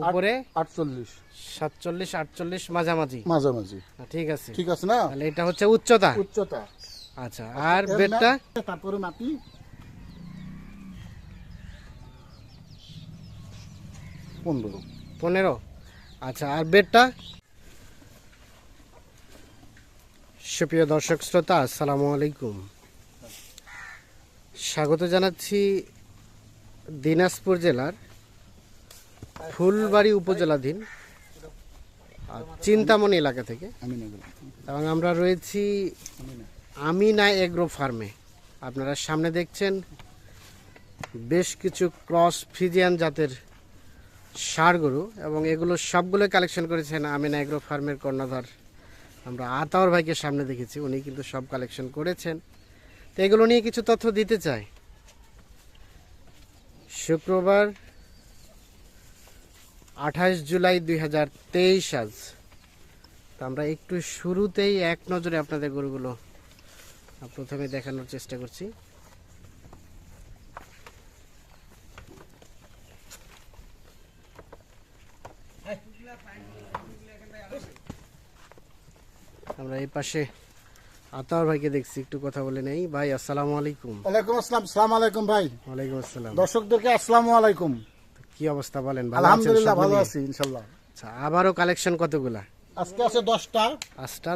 উপরে আটচল্লিশ। সাতচল্লিশ আটচল্লিশ মাঝামাঝি। মাঝামাঝি। ঠিক আছে। ঠিক আছে না? তাহলে এটা হচ্ছে উচ্চতা। উচ্চতা। আচ্ছা আর বেডটা? তারপরে মাটি পনেরো। পনেরো। আচ্ছা আর বেডটা? সুপ্রিয় দর্শক শ্রোতা আসসালামু আলাইকুম। স্বাগত জানাচ্ছি দিনাজপুর জেলার ফুলবাড়ি উপজেলাধীন চিন্তামণি এলাকা থেকে। এবং আমরা রয়েছি আমিনা এগ্রো ফার্মে। আপনারা সামনে দেখছেন বেশ কিছু ক্রস ফ্রিজিয়ান জাতের ষাড় গরু, এবং এগুলো সবগুলো কালেকশন করেছেন আমিনা এগ্রো ফার্মের কর্ণধার। আমরা আতাওয়ার ভাইকে সামনে দেখেছি, উনি কিন্তু সব কালেকশন করেছেন। তো এগুলো নিয়ে কিছু তথ্য দিতে চাই। শুক্রবার আঠাশ জুলাই দুই হাজার তেইশ আজ। তো আমরা একটু শুরুতেই এক নজরে আপনাদের গরুগুলো প্রথমে দেখানোর চেষ্টা করছি। আমরা এই পাশে আতার ভাইকে দেখছি একটু কথা বলে নেই। ভাই আসসালামু আলাইকুম। ওয়ালাইকুম আসসালাম সালাম আলাইকুম ভাই। ওয়ালাইকুম আসসালাম। দর্শকদেরকে আসসালামু আলাইকুম। কি অবস্থা বলেন ভালো আছেন আলহামদুলিল্লাহ ভালো আছি ইনশাল্লাহ। আচ্ছা আবারও কালেকশন কতগুলা? আজকে আছে দশটা। আজটা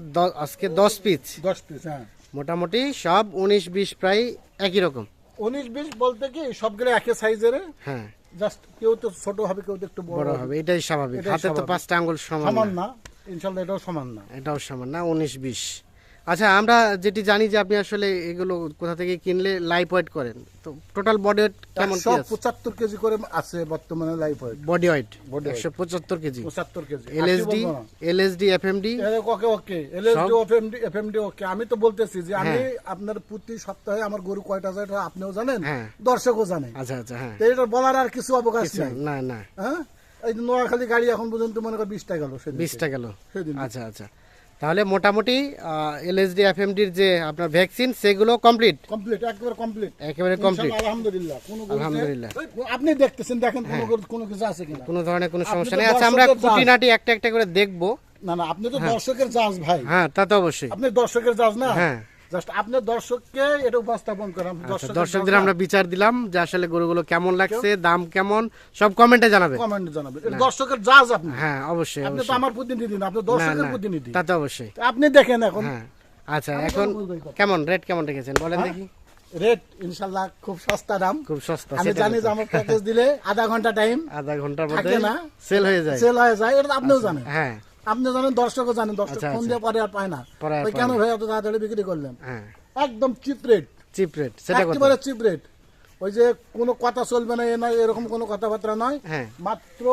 আজকে দশ পিস দশ পিস হ্যাঁ। মোটামুটি সব উনিশ বিশ প্রায় একই রকম। উনিশ বিশ বলতে কি সবগুলো একই সাইজের হ্যাঁ। জাস্ট কেউ তো ছোট হবে কেউ তো একটু বড় হবে। এটাই স্বাভাবিক। হাতে তো পাঁচটা আঙ্গুল সমান সমান না। না ইনশাল্লাহ এটাও সমান না। এটাও সমান না উনিশ বিশ। আচ্ছা আমরা যেটি জানি যে আপনি আসলে এগুলো কোথা থেকে কিনলে লাইফ ওয়েট করেন তো টোটাল বডি ওয়েট কেমন কি আছে? পঁচাত্তর কেজি করে আছে বর্তমানে life weight body weight Body weight। একশো পঁচাত্তর কেজি। পঁচাত্তর KG. LSD LSD FMD okay okay. LSD FMD FMD okay. আমি তো বলতেছি যে আমি আপনার প্রতি সপ্তাহে আমার গরু কয়টা যায় এটা আপনিও জানেন হ্যাঁ। দর্শকও জানেন। আচ্ছা আচ্ছা হ্যাঁ। তো এটা বলার আর কিছু অবকাশ নাই। না না। হ্যাঁ? এই নোয়াখালী গাড়ি এখন পর্যন্ত মনে কর বিশটা গেল সেদিন বিশটা গেল। সেদিন আচ্ছা আচ্ছা। তাহলে মোটামুটি এলএসডি এফএমডির যে আপনার ভ্যাকসিন সেগুলো কমপ্লিট কমপ্লিট একবার কমপ্লিট একেবারে কমপ্লিট আলহামদুলিল্লাহ। কোনো আলহামদুলিল্লাহ। আপনি দেখতেছেন দেখেন কোনো হ্যাঁ। কোনো কিছু আছে কিনা। কোনো ধরনের কোনো সমস্যা নেই। আচ্ছা আমরা। খুঁটিনাটি একটা একটা করে দেখব। না না আপনি তো দর্শকের জাজ ভাই। হ্যাঁ তা তো অবশ্যই। আপনি দর্শকের জাজ না? হ্যাঁ। জাস্ট আপনি দর্শককে এটা উপস্থাপন আচ্ছা, দর্শকদের আমরা বিচার দিলাম যে আসলে গরুগুলো কেমন লাগছে দাম কেমন সব কমেন্টে জানাবে কমেন্ট জানাবেন। দর্শকের জাজ আপনি। হ্যাঁ অবশ্যই আপনি তো আমার প্রতিনিধি না আপনি দর্শকের প্রতিনিধি। তা তো অবশ্যই। আপনি দেখেন এখন। হ্যাঁ আচ্ছা এখন। কেমন রেট কেমন রেখেছেন? বলেন দেখি। রেট ইনশাল্লাহ খুব সস্তা দাম। খুব সস্তা আমি জানি যে আমার প্যাকেজ দিলে আধা ঘণ্টা টাইম আধা ঘণ্টার মধ্যে? সেল হয়ে যায়। সেল হয়ে যায় এটা আপনিও জানেন। হ্যাঁ। আপনি জানেন দর্শকও জানেন দর্শক আচ্ছা, ফোন আচ্ছা। দিয়ে পরে আর পায় না। ওই কেন ভাই এত তাড়াতাড়ি বিক্রি করলেন? হ্যাঁ। একদম চিপ রেট চিপ রেট সেটা একেবারে চিপ রেট ওই যে কোনো কথা চলবে না এ নয় এরকম কোনো কথাবার্তা নয়। হ্যাঁ। মাত্র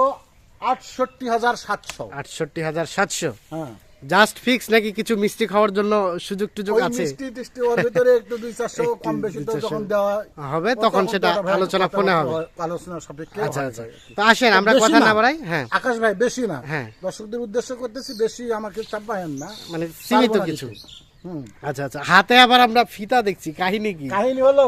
আটষট্টি হাজার সাতশো। আটষট্টি হাজার সাতশো। হ্যাঁ। জাস্ট ফিক্স নাকি কিছু মিষ্টি খাওয়ার জন্য সুযোগ টুযোগ আছে? মিষ্টি টিষ্টি ওর ভিতরে একটু দুই চারশো কম বেশি তো যখন দেওয়া হবে তখন সেটা আলোচনা ফোনে হবে। আলোচনা সাপেক্ষে আচ্ছা আচ্ছা। তো আসেন আমরা কথা না। বাড়াই হ্যাঁ। আকাশ ভাই বেশি না। হ্যাঁ। দর্শকদের উদ্দেশ্য করতেছি বেশি আমাকে চাপায়েন না। মানে সীমিত কিছু। আচ্ছা আচ্ছা। হাতে আবার আমরা ফিতা দেখছি কাহিনী কি? কাহিনী হলো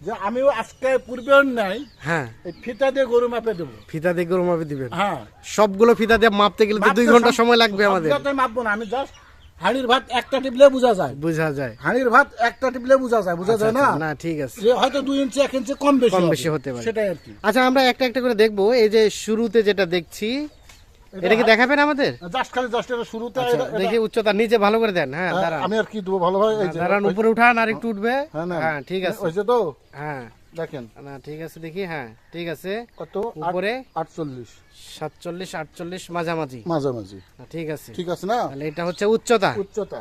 যে আমিও আজকে পূর্বেও নাই। হ্যাঁ। ফিতা দিয়ে গরু মাপে দেবো। ফিতা দিয়ে গরু মাপে দিবেন? হ্যাঁ। সবগুলো ফিতা দিয়ে মাপতে গেলে দুই ঘণ্টা সময় লাগবে আমাদের। মাপবো না আমি জাস্ট হাঁড়ির ভাত একটা টিপলে বোঝা যায়। বোঝা যায়। হাঁড়ির ভাত একটা টিপলে বোঝা যায় বোঝা যায় না? আচ্ছা, না ঠিক আছে। হয়তো দুই ইঞ্চি এক ইঞ্চি কম বেশি কম বেশি হতে পারে। সেটাই আর কি। আচ্ছা আমরা একটা একটা করে দেখব। এই যে শুরুতে যেটা দেখছি এটা কি দেখাবেন আমাদের? জাস্ট খালি জাস্ট এটা শুরুতে আচ্ছা, দেখি উচ্চতা নিচে ভালো করে দেন। হ্যাঁ দাঁড়ান। আমি আর কি দেবো ভালো ভাই দাঁড়ান উপরে উঠান আর একটু উঠবে। হ্যাঁ হ্যাঁ ঠিক আছে। হয়েছে তো? হ্যাঁ। দেখেন। না ঠিক আছে দেখি। হ্যাঁ ঠিক আছে। কত? উপরে? আটচল্লিশ। সাতচল্লিশ আটচল্লিশ মাঝামাঝি। মাঝামাঝি। ঠিক আছে। ঠিক আছে না? তাহলে এটা হচ্ছে উচ্চতা। উচ্চতা।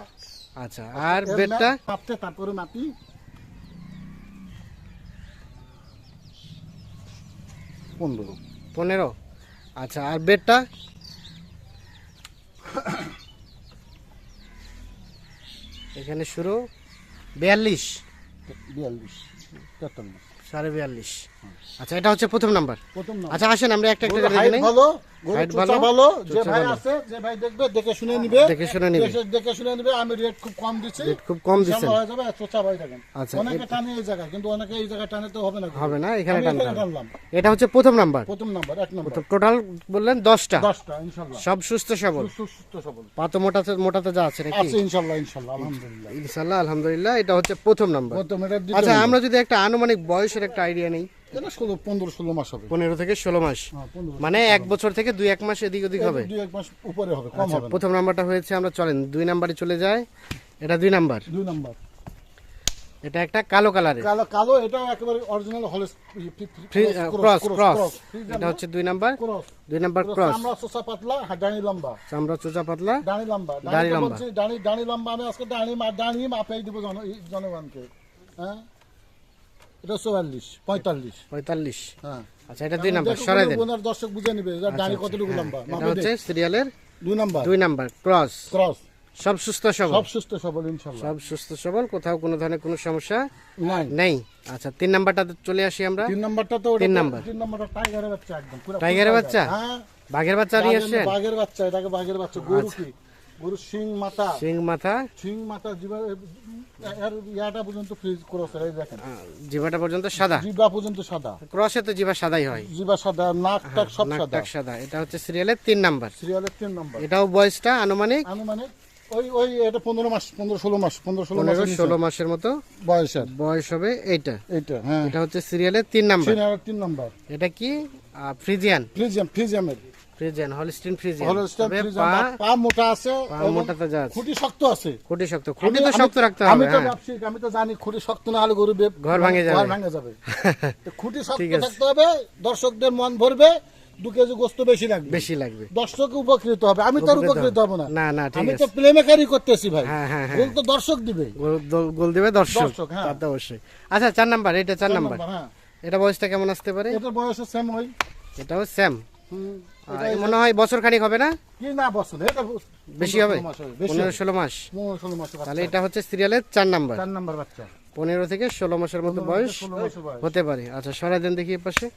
আচ্ছা আর বেডটা? মাপতে তারপরে মাপি। পনেরো। পনেরো। আচ্ছা আর বেডটা? এখানে শুরু। বিয়াল্লিশ। বিয়াল্লিশ তেতাল্লিশ সাড়ে বিয়াল্লিশ। আচ্ছা এটা হচ্ছে প্রথম নাম্বার। প্রথম আচ্ছা আসেন আমরা একটা একটা দেখে হাইট ভালো গরু Height চোচা ভালো, ভালো যে ভাই আছে যে ভাই দেখবে দেখে শুনে নিবে। দেখে শুনে নিবে। দেখে- দেখে শুনে নিবে আমি রেট খুব কম দিচ্ছি। Rate খুব কম দিচ্ছেন। হয়ে যাবে চোচা ভাই দেখেন। আচ্ছা, অনেকে টানে এই জায়গায় কিন্তু অনেকে এই জায়গায় টানে তো হবে না হবে না এখানে আমি টানতে এখানে হবে। টানলাম। এটা হচ্ছে প্রথম নাম্বার। প্রথম নাম্বার এক নম্বর। টোটাল বললেন দশটা। সব সুস্থ সবল। সুস্থ সবল। পাতো মোটাতে মোটাতে যা আছে নাকি? আলহামদুলিল্লাহ। এটা হচ্ছে প্রথম নাম্বার। প্রথম এটা আচ্ছা আমরা যদি একটা আনুমানিক বয়সের একটা আইডিয়া নেই এটা ষোলো পনেরো ষোলো মাস হবে। পনেরো থেকে ষোলো মাস। হ্যাঁ, মানে এক বছর থেকে দুই এক মাস এদিক ওদিক হবে? দুই এক মাস উপরে হবে কম আচ্ছা হবে প্রথম নাম্বারটা হয়েছে আমরা চলেন দুই নাম্বারে চলে যায় এটা দুই নাম্বার। দুই নাম্বার। এটা একটা কালো কালারের। কালো কালো এটাও একেবারে অরিজিনাল হলে ক্রস ক্রস এটা হচ্ছে দুই নাম্বার। দুই নাম্বার ক্রস আমরা সোসা পাতলা হ্যাঁ, ডানি লম্বা। চামড়া চোচা পাতলা ডানি লম্বা। ডানি লম্বা। ডানি ডানি লম্বা আমি আজকে ডানি ডানি মাপেই দিব জন জনগণকে। হ্যাঁ? এটা চুয়াল্লিশ পঁয়তাল্লিশ। পঁয়তাল্লিশ। হ্যাঁ। আচ্ছা এটা দুই নাম্বার সরাই দেন। ওনার দর্শক বুঝে নিবে যে ডানি কতটুকু লম্বা? এটা হচ্ছে সিরিয়ালের দুই নাম্বার। দুই নাম্বার ক্রস ক্রস সব সুস্থ সবল? সব সুস্থ সবল ইনশাল্লাহ। সব সুস্থ সবল কোথাও কোনো ধরনের কোনো সমস্যা নাই। নেই। আচ্ছা তিন নাম্বারটাতে চলে আসি আমরা। তিন নাম্বারটা তো তিন নাম্বার। তিন নাম্বারটা টাইগারের বাচ্চা একদম পুরো টাইগারের বাচ্চা? হ্যাঁ। বাঘের বাচ্চা নিয়ে বাঘের- বাঘের বাচ্চা এটাকে বাঘের বাচ্চা গরু কি? গরু সিং মাথা সিং মাথা সিং মাথা জিবা এর ইয়াটা পর্যন্ত ফ্রিজ ক্রস এই দেখেন। জিভাটা পর্যন্ত সাদা? জিবা পর্যন্ত সাদা। ক্রসে তো জিভা সাদাই হয়। জিবা সাদা নাক টাক সব নাক সাদা। টাক সাদা। এটা হচ্ছে সিরিয়ালের তিন নাম্বার। সিরিয়ালের তিন নম্বর। এটাও বয়সটা আনুমানিক? আনুমানিক। ওই ওই এটা পনেরো মাস পনেরো ষোলো মাস পনেরো ষোলো পনেরো মাস ষোলো মাসের মতো বয়সের। বয়স হবে এইটা। এইটা হ্যাঁ। এটা হচ্ছে সিরিয়ালের তিন নাম্বার। সিরিয়ালের তিন নম্বর। এটা কি? Friesian. Friesian ফ্রিজিয়ামের। Friesian Holstein Friesian. তবে পা মোটা আছে পা মোটাতে যা আছে। খুঁটি শক্ত আছে। খুঁটি শক্ত খুঁটি তো শক্ত রাখতে আমি তো হ্যাঁ। আমি তো জানি খুঁটি শক্ত না হলে গরু ঘর ভাঙে যাবে। ঘর ভাঙে যাবে। তো খুঁটি শক্ত থাকতে হবে দর্শকদের মন ভরবে দু কেজি গোস্ত বেশি লাগবে। বেশি লাগবে। দর্শক উপকৃত হবে আমি তো উপকৃত হব। না। না, না, ঠিক আমি। তো প্লেমেকারি করতেছি ভাই। হ্যাঁ, হ্যাঁ, হ্যাঁ। গোল তো দর্শক দিবে। গোল- দেবে দর্শক। হ্যাঁ। তা তো অবশ্যই। আচ্ছা চার নাম্বার এটা চার নাম্বার। হ্যাঁ। এটা বয়সটা কেমন আসতে পারে? এটার বয়স সেম ওই এটাও সেম মনে হয় বছর খানিক হবে না? কি না বছর এটা বেশি হবে? পনেরো ষোলো মাস? ষোলো মাস তাহলে এটা হচ্ছে সিরিয়ালের চার নাম্বার। চার নাম্বার বাচ্চা। পনেরো থেকে ষোলো মাসের মতো বয়স হতে পারে। আচ্ছা সরাই দেন দেখি পাশে।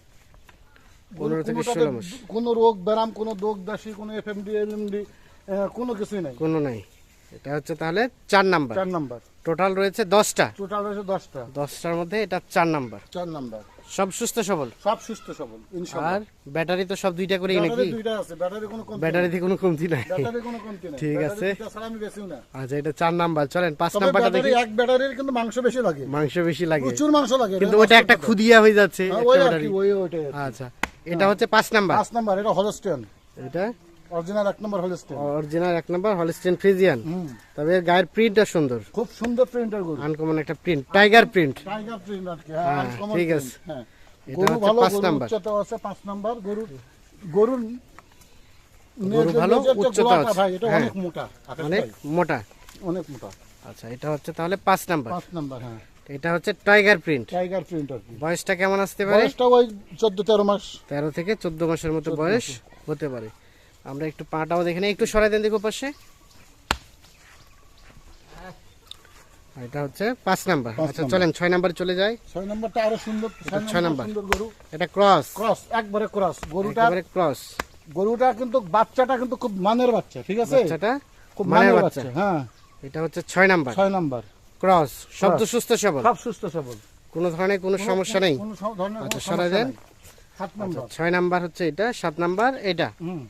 পনেরো থেকে ষোলো মাস। কোনো রোগ ব্যারাম কোনো দোগ দাসী কোনো এফএমডি এলএমডি কোনো কিছুই নাই। কোনো নাই। এটা হচ্ছে তাহলে চার নাম্বার। চার নাম্বার। টোটাল রয়েছে দশটা। টোটাল রয়েছে দশটা। দশটার মধ্যে এটা চার নাম্বার। চার নাম্বার। সব সুস্থ সবল? সব সুস্থ সবল আর ব্যাটারি তো সব দুইটা করেই নাকি? ব্যাটারি দুইটা আছে ব্যাটারি কোনো কমতি নাই। ব্যাটারিতে কোনো কমতি নাই। ব্যাটারি কোনো কমতি নাই। ঠিক আছে। আমি বেশিও না। আচ্ছা এটা চার নাম্বার। চলেন পাঁচ নাম্বারটা দেখি। এক ব্যাটারির কিন্তু মাংস বেশি লাগে। মাংস বেশি লাগে। প্রচুর মাংস লাগে। কিন্তু ওটা একটা খুদিয়া হয়ে যাচ্ছে হ্যাঁ, একটা ব্যাটারি। আচ্ছা এটা হচ্ছে পাঁচ নাম্বার। পাঁচ নাম্বার এটা হলস্টেন। এটা? অরিজিনাল এক নাম্বার হলস্টেন অরিজিনাল এক নাম্বার হলস্টেন ফ্রিজিয়ান। তবে এর গায়ের প্রিন্টটা সুন্দর। খুব সুন্দর প্রিন্টার গরু। আনকমন একটা print tiger print tiger print আর কি হ্যাঁ, হ্যাঁ ঠিক আছে। হ্যাঁ। এটা গরু হচ্ছে ভালো গরু উচ্চতা আছে পাঁচ নাম্বার গরু গরুর গরু ভালো, উচ্চতা আছে। ভাই এটা হ্যাঁ। অনেক মোটা অনেক মোটা। অনেক মোটা। আচ্ছা এটা হচ্ছে তাহলে পাঁচ নাম্বার পাঁচ নাম্বার হ্যাঁ। এটা হচ্ছে টাইগার প্রিন্ট টাইগার প্রিন্ট আর কি। বয়সটা কেমন আসতে পারে? বয়সটা ওই চোদ্দ তেরো মাস। তেরো থেকে চোদ্দ মাসের মতো বয়স হতে পারে। আমরা একটু পাটাও দেখে নিই একটু সরাই দেন দেখো পাশে। এটা হচ্ছে পাঁচ নাম্বার। আচ্ছা চলেন ছয় নাম্বার চলে যায় ছয় নাম্বারটা আরও সুন্দর ছয় ছয় নাম্বার নাম্বার। গরু। এটা ক্রস। ক্রস একবারে ক্রস। গরুটা একেবারে ক্রস। গরুটা কিন্তু বাচ্চাটা কিন্তু খুব মানের বাচ্চা ঠিক আছে? বাচ্চাটা খুব মানের মানের বাচ্চা। বাচ্চা হ্যাঁ। এটা হচ্ছে ছয় নাম্বার। ছয় নাম্বার। ক্রস। শব্দ সুস্থ সবল। সব সুস্থ সবল। কোনো ধরনের কোনো সমস্যা নেই। কোনো আচ্ছা, কোনো দেন। সাত নাম্বার। ছয় নাম্বার হচ্ছে এটা সাত নাম্বার এটা। হুম।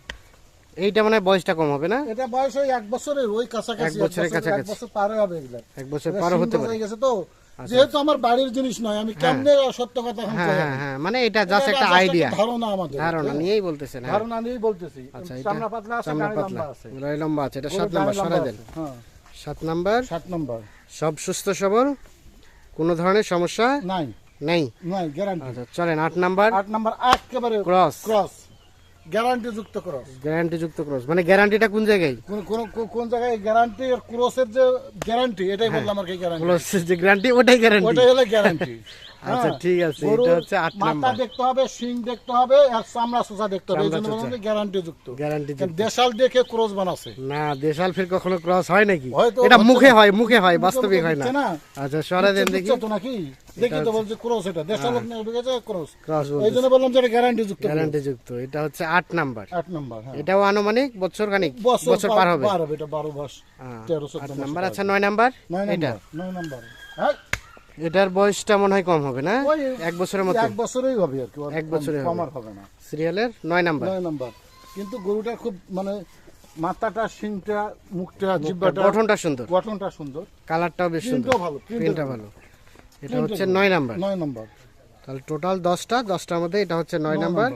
এইটা মানে বয়সটা কম হবে না? এটা বয়স ওই এক বছরের ওই কাছাকাছি এক বছরের এক কাছাকাছি। বছর পারে হবে এগুলা। এক বছর পারও হতে পারে। গেছে তো। যেহেতু আমার বাড়ির জিনিস নয় আমি কেমনে সত্য কথা হ্যাঁ হ্যাঁ হ্যাঁ মানে এটা জাস্ট একটা আইডিয়া ধারণা আমাদের ধারণা নিয়েই বলতেছেন হ্যাঁ। ধারণা নিয়েই বলতেছি। আচ্ছা এটা চামড়া পাতলা আছে গাড়ি পাতলা। আছে। গাড়ি লম্বা আছে এটা সাত নাম্বার সরাই দেন। হ্যাঁ। সাত নাম্বার। সাত নম্বর। সব সুস্থ সবল কোনো ধরনের সমস্যা নাই। নেই। নাই গ্যারান্টি আচ্ছা চলেন আট নাম্বার। আট নাম্বার একেবারে ক্রস ক্রস গ্যারান্টি যুক্ত ক্রস। গ্যারান্টি যুক্ত ক্রস। মানে গ্যারান্টিটা কোন জায়গায়? কোন কোন কোন- জায়গায় গ্যারান্টি আর ক্রসের যে গ্যারান্টি এটাই বললাম আর কি গ্যারান্টি। ক্রসের যে গ্যারান্টি ওটাই গ্যারান্টি ওটাই হলো গ্যারান্টি আচ্ছা হ্যাঁ। ঠিক আছে এটা হচ্ছে আট মাথা দেখতে হবে শিং দেখতে হবে আর চামড়া চোষা দেখতে হবে জন্য চোষা। বললাম গ্যারান্টি যুক্ত। দেশাল দেখে ক্রোজ বানাচ্ছে না দেশাল ফির কখনো ক্রস হয় নাকি? এটা মুখে হয় মুখে হয় বাস্তবিক হয় না। আচ্ছা সরা দেন দেখি। তো নাকি? দেখি তো বলছে ক্রোজ এটা। দেশাল ঢুকেছে ক্রস এই বললাম যে এটা গ্যারান্টি যুক্ত। গ্যারান্টি যুক্ত। এটা হচ্ছে আট নাম্বার। আট নম্বর হ্যাঁ। এটাও আনুমানিক বছর খানিক বছর পার হবে। পার হবে এটা বারো মাস হ্যাঁ, তেরো আট চোদ্দ মাস নাম্বার। আচ্ছা নয় নাম্বার? এটা নম্বর নয় নম্বর। হ্যাঁ? এটার বয়সটা মনে হয় কম হবে না? এক বছরের মতো। এক বছরেই হবে আর কি এক বছরে। কমার হবে না। সিরিয়ালের নয় নাম্বার। নয় নম্বর। কিন্তু গরুটা খুব মানে মাথাটা শিংটা মুখটা জিব্বাটা গঠনটা সুন্দর। গঠনটা সুন্দর। কালারটাও বেশ সুন্দর। ভালো প্রিন্টটা ভালো। এটা হচ্ছে নয় নাম্বার। নয় নম্বর। তাহলে টোটাল দশটা দশটার মধ্যে এটা হচ্ছে নয় নাম্বার।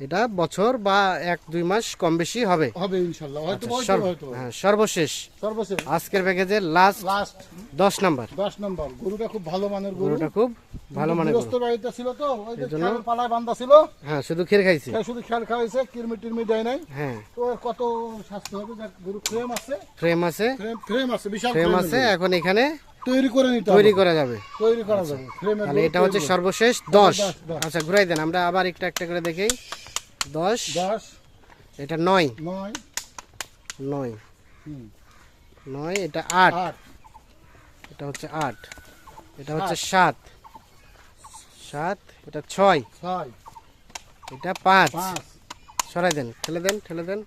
এটা বছর বা এক দুই মাস কম বেশি হবে। হবে ইনশাল্লাহ। হয়তো হয়তো। আচ্ছা, হ্যাঁ, সর্বশেষ। সর্বশেষ। আজকের প্যাকেজের লাস্ট লাস্ট দশ নাম্বার। দশ নম্বর। গরুটা খুব ভালো মানের গরু। গরুটা খুব ভালো মানে গৃহস্থ বাড়িতে ছিল তো ওই যে খেয়াল পালায় বান্ধা ছিল। হ্যাঁ শুধু খেয়ে খাইছি। সে শুধু খেয়াল কিরমি টিরমি দেয় নাই। হ্যাঁ। তো কত স্বাস্থ্য হবে? যাক গরু ফ্রেম আছে। ফ্রেম আছে। ফ্রেম আছে বিশাল ফ্রেম আছে এখন এখানে তৈরি করে নিতে তৈরি করা যাবে। তৈরি করা যাবে। ফ্রেমের তাহলে এটা হচ্ছে সর্বশেষ দশ। দশ, দশ। আচ্ছা ঘুরাই দেন আমরা আবার একটা একটা করে দেখেই। দশ। দশ। এটা নয়। নয়। নয়। নয় এটা আট। এটা হচ্ছে আট। এটা হচ্ছে সাত। সাত এটা ছয়। ছয়। এটা পাঁচ। সরাই দেন ঠেলে দেন ঠেলে দেন।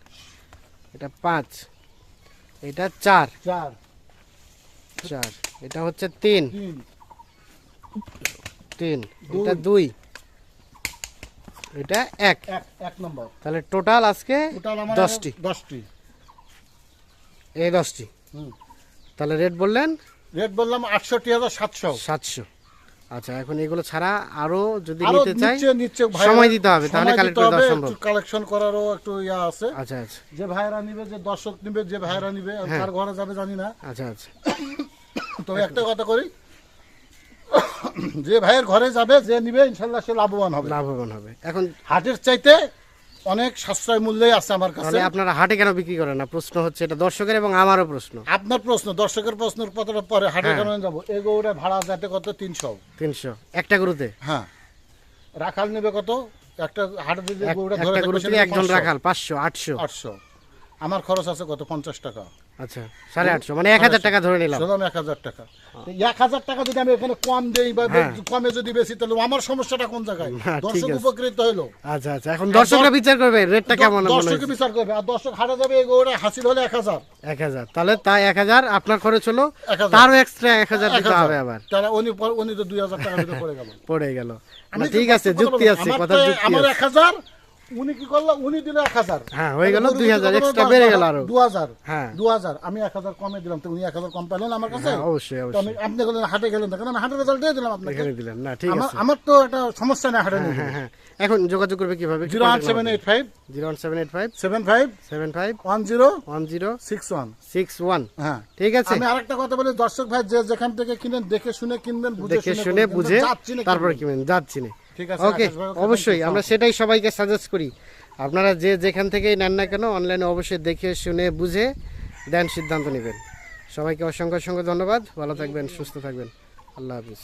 এটা পাঁচ। এটা চার। চার। চার। এটা হচ্ছে তিন। তিন। এটা দুই। এটা এক। এক এক নম্বর। তাহলে টোটাল আজকে দশটি। দশটি। এই দশটি। হুম। তাহলে রেট বললেন? রেট বললাম আটষট্টি হাজার সাতশো। সাতশো। আচ্ছা এখন এগুলো ছাড়া আরও যদি নিতে চাই সময় দিতে হবে, তাহলে collect করে সম্ভব। কালেকশন করারও একটু ইয়া আছে। আচ্ছা আচ্ছা। যে ভাইরা নিবে যে দর্শক নিবে যে ভাইরা নিবে আর হ্যাঁ। কার ঘরে যাবে জানি না। আচ্ছা আচ্ছা। তো একটা কথা করি যে ভাইয়ের ঘরে যাবে যে নিবে ইনশাল্লাহ সে লাভবান হবে। লাভবান হবে। এখন হাটের চাইতে অনেক সাশ্রয় মূল্যে আছে আমার কাছে। আপনারা হাটে কেন বিক্রি করেন না? প্রশ্ন হচ্ছে এটা দর্শকের এবং আমারও প্রশ্ন। আপনার প্রশ্ন দর্শকের প্রশ্নের কথাটা পরে হাটে হ্যাঁ। কেন যাব? এই গৌড়ে ভাড়া যাতে কত? তিনশো। তিনশো। একটা গরুতে? হ্যাঁ। রাখাল নেবে কত? একটা হাটে যদি গৌড়ে ধরে একজন রাখাল পাঁচশো আটশো। 800 আমার খরচ আছে কত? পঞ্চাশ টাকা। আচ্ছা সাড়ে আটশো মানে এক হাজার টাকা ধরে নিলাম। শুনলাম এক হাজার টাকা। এক হাজার টাকা যদি আমি এখানে কম দেই বা। কমে যদি বেশি তাহলে আমার সমস্যাটা কোন জায়গায়? দর্শক উপকৃত হইল আচ্ছা আচ্ছা এখন দর্শকরা বিচার করবে রেটটা কেমন মনে বিচার করবে আর দর্শক হাটে যাবে এই হাসিল হলে এক হাজার। এক হাজার তাহলে তাই এক হাজার আপনার খরচ হলো 1000 তারও এক্সট্রা এক হাজার দিতে হবে আবার। তাহলে উনি উনি তো দুই হাজার টাকা পড়ে গেল। পড়ে গেল। ঠিক আছে যুক্তি আছে কথা যুক্তি আমার এক হাজার উনি কি করল? উনি দিল এক হাজার। হ্যাঁ, হয়ে গেল গরু 2000 যদি বেড়ে গেল আরও। দু হাজার হ্যাঁ। দু হাজার আমি এক হাজার কমে দিলাম তো উনি এক হাজার কম পেলেন আমার কাছে। হ্যাঁ, অবশ্যই অবশ্যই। আপনি গেলেন হাটে গেলেন কারণ আমি হাটের রেজাল্ট দিয়ে দিলাম আপনাকে? দিলেন না ঠিক আছে। আমার তো একটা সমস্যা নেই হাটে হ্যাঁ হ্যাঁ এখন যোগাযোগ করবে কীভাবে? জিরো আট seven eight five. Zero one seven eight five. Seven five. Seven five. One zero. One zero. Six one. Six one. হ্যাঁ। ঠিক আছে। আমি আরেকটা কথা বলি দর্শক ভাই যে যেখান থেকে কিনেন দেখে শুনে কিনবেন দেখে শুনে বুঝে তারপরে কিনবেন। যাচ্ছি না। ওকে অবশ্যই আমরা সেটাই সবাইকে সাজেস্ট করি। আপনারা যে যেখান থেকেই নেন না কেন অনলাইনে অবশ্যই দেখে শুনে বুঝে দেন সিদ্ধান্ত নেবেন। সবাইকে অসংখ্য অসংখ্য ধন্যবাদ। ভালো থাকবেন সুস্থ থাকবেন। আল্লাহ হাফিজ।